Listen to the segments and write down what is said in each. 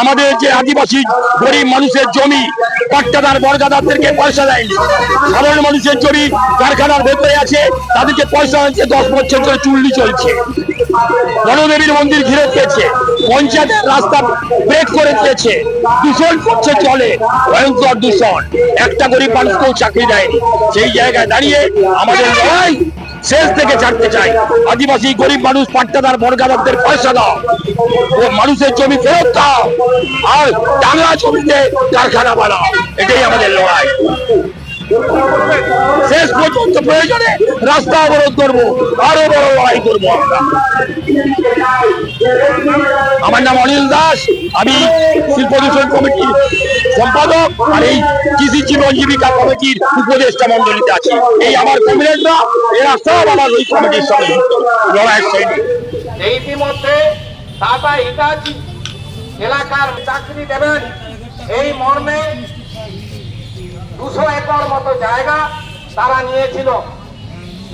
আমাদের যে আদিবাসী গরিব মানুষের জমি, পাট্টাদার বর্গাদারদেরকে পয়সা দেয়নি। সাধারণ মানুষের জমি কারখানার ভেতরে আছে, তাদেরকে পয়সা হচ্ছে দশ বছর ধরে চুল্লি চলছে। বনদেবীর মন্দির ঘিরে দিয়েছে পঞ্চায়েতের রাস্তা ব্রেক করে দিয়েছে। দূষণ করছে চলে ভয়ঙ্কর দূষণ। একটা গরিব মানুষকেও চাকরি দেয়নি। সেই জায়গায় দাঁড়িয়ে আমাদের লড়াই শেষ থেকে ছাড়তে চাই। আদিবাসী, গরিব মানুষ পাট্টাদার বর্গাদারদের পয়সা দাও। ও মানুষের জমি ফেরত দাও। আর টাঙ্গা জমিতে কারখানা বানাও। এটাই আমাদের লড়াই। শেষ পর্যন্ত প্রয়োজনে রাস্তা অবরোধ করব, আরও বড় লড়াই করব আমরা। নাম অনিল দাস, আমি শিল্প দূষণ কমিটির সম্পাদক আর এই কৃষি জীবন জীবিকা কমিটির উপদেষ্টা মন্ডলীতে আছি। এই আমার কমিটিরা এরা সব আমার ওই কমিটির সঙ্গে লড়াইয়ের সৈনিক ইতিমধ্যে এলাকার চাকরি দেবেন। এই মর্মে দুশো একর মতো জায়গা তারা নিয়েছিল।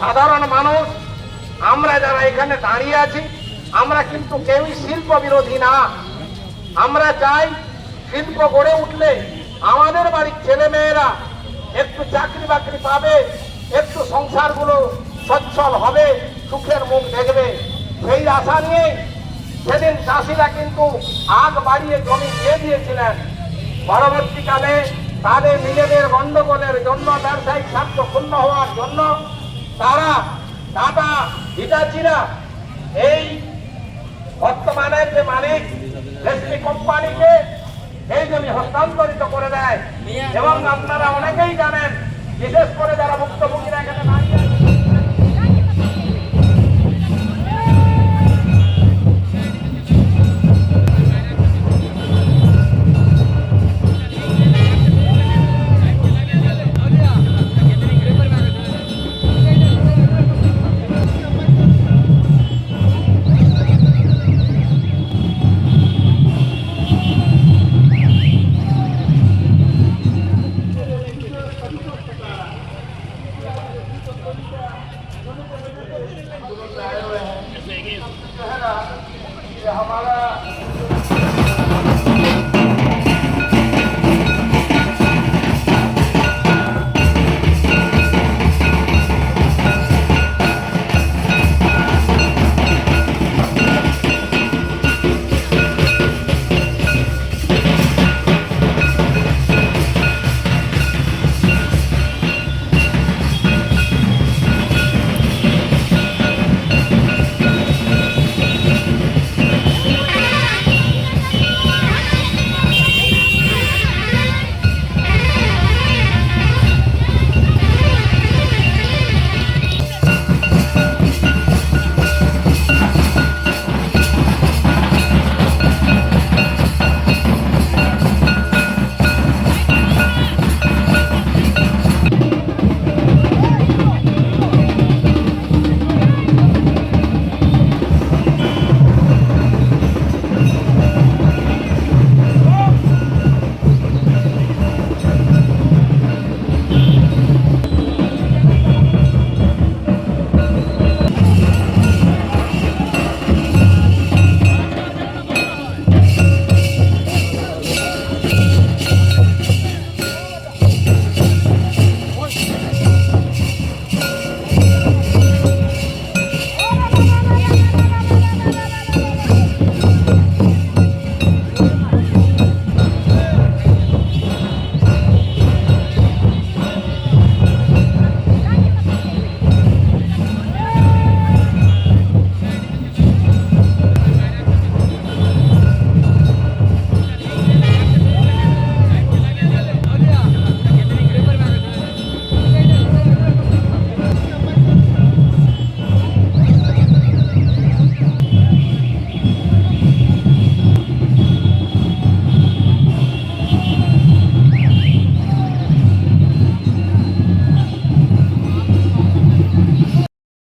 সাধারণ মানুষ, আমরা যারা এখানে দাঁড়িয়ে আছি, আমরা কিন্তু কেউই শিল্প বিরোধী না। আমরা চাই শিল্প গড়ে উঠলে আমাদের বাড়ির ছেলে মেয়েরা একটু চাকরি বাকরি পাবে, একটু সংসারগুলো সচ্ছল হবে, সুখের মুখ দেখবে। সেই আশা নিয়ে সেদিন চাষিরা কিন্তু আগ বাড়িয়ে জমি দিয়ে দিয়েছিলেন। পরবর্তীকালে তাদের নিজেদের গন্ডগোলের জন্য ব্যবসায়িক স্বার্থ ক্ষুণ্ণ হওয়ার জন্য তারা টাটা হিটাচিরা এই বর্তমানের যে মালিক রেশমি কোম্পানিকে এই জমি হস্তান্তরিত করে দেয়। এবং আপনারা অনেকেই জানেন বিশেষ করে যারা ভুক্তভোগীরা এখানে हमारा